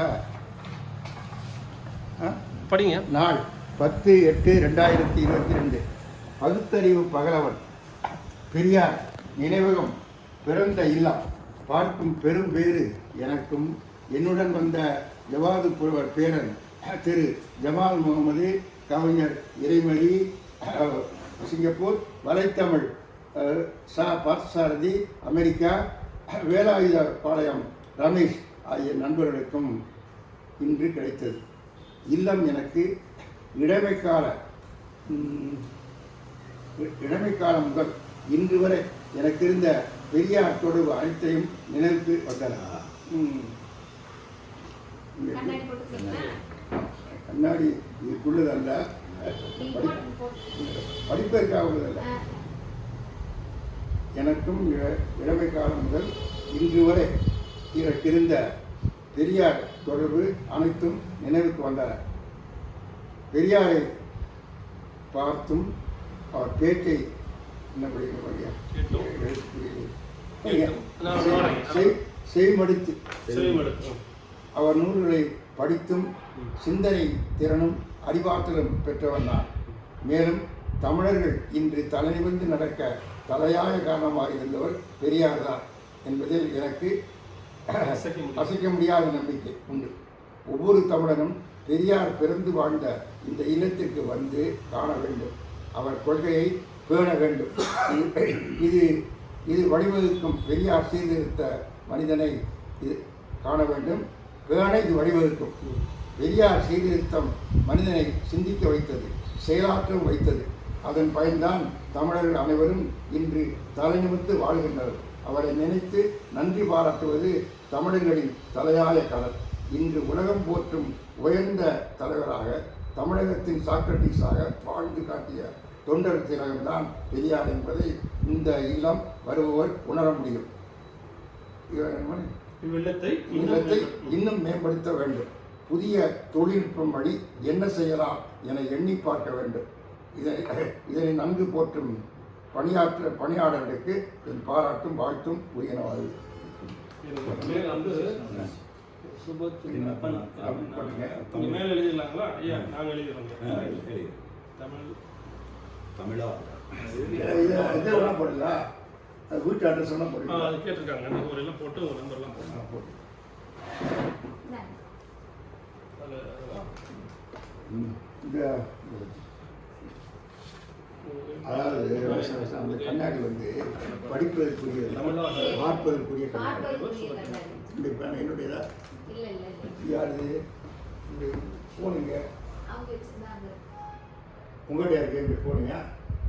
ஆ? படிங்க. நாள் பத்து எட்டு ரெண்டாயிரத்தி இருபத்தி ரெண்டு. பகுத்தறிவு பகலவன். பெரியார் நினைவகம் பிறந்த இல்லம். பார்க்கும் பெரும் பேறு எனக்கும் என்னுடன் வந்த ஜவாது புலவர் பேரன் திரு ஜமால் முகமது கவிஞர் இறைமொழி அஹ், சிங்கப்பூர் வலைத்தமிழ் சா பார்த்தசாரதி அமெரிக்கா வேலாயுத பாளையம் ரமேஷ். ஆகிய நண்பர்களுக்கும் இன்று கிடைத்தது. இல்லம் எனக்கு இளமைக்கால இளமைக்காலம் முதல் இன்று வரை எனக்கு இருந்த பெரியார் தொடர்பு அனைத்தையும் நினைவுக்கு வந்தன. கண்ணாடி இதுக்குள்ளதல்ல. நீங்க படி போட்டு- போட்டு- படிப்பதற்காக உள்ளதல்ல. ஆ, எனக்கும் இள- இளமை காலம் முதல் இன்று வரை இருந்த பெரியார் தொடர்பு அனைத்தும் நினைவுக்கு வந்தன. பெரியாரை பார்த்தும் அவர் பேச்சை என்ன செய்மடித்து. அவர் நூல்களை படித்தும் சிந்தனை திறனும் அறிவாற்றலும் பெற்றவன் நான் மேலும் தமிழர்கள் இன்று தலைநிமிர்ந்து நடக்க தலையாய காரணமாக இருந்தவர் பெரியார் தான் என்பதில் எனக்கு அசைக்க முடியாத நம்பிக்கை உண்டு. ஒவ்வொரு தமிழனும் பெரியார் பிறந்து வாழ்ந்த இந்த இல்லத்திற்கு வந்து காண வேண்டும். அவர் கொள்கையை பேண வேண்டும். இது- இது வழிவகுக்கும் பெரியார் சீர்திருத்த மனிதனை இது காண வேண்டும். பேண இது வழிவகுக்கும். பெரியார் சீர்திருத்தம் மனிதனை சிந்திக்க வைத்தது செயலாற்றம் வைத்தது. அதன் பயன்தான் தமிழர்கள் அனைவரும் இன்று தலைநிமித்து வாழ்கின்றனர். அவரை நினைத்து நன்றி பாராட்டுவது தமிழர்களின் தலையாய கலர் இன்று உலகம் போற்றும் உயர்ந்த தலைவராக தமிழகத்தின் சாக்ரட்டிஸாக வாழ்ந்து காட்டிய தொண்டர் திலகம்தான் பெரியார் என்பதை இந்த இல்லம் வருபவர் உணர முடியும். இல்லத்தை இன்னும் மேம்படுத்த வேண்டும். புதிய தொழில்நுட்பம் வழி என்ன செய்யலாம் என எண்ணி பார்க்க வேண்டும். இதனை இதனை நன்கு போற்றும் பணியாற்ற பணியாளர்களுக்கு என் பாராட்டும் வாழ்த்தும் எழுதிடுறோங்க தமிழ் தமிழா இதை இதெல்லாம் போடல அது வீட்டு அட்ரஸ் எல்லாம் போடுங்க அது கேட்டிருக்காங்க அந்த ஒரு எல்லாம் போட்டு ஒரு நம்பர்லாம் போட்டு ஆ, போடு. இந்தாங்க. அதுல அதுதான். ம். இந்த அதாவது அந்த கண்ணாடி வந்து படிப்பதற்குரிய பார்ப்பதற்குரிய கண்ணாடி. பேன என்னுடையதா. யாரு? இந்த போனுங்க. உங்களுடைய இருக்கு? போனுங்க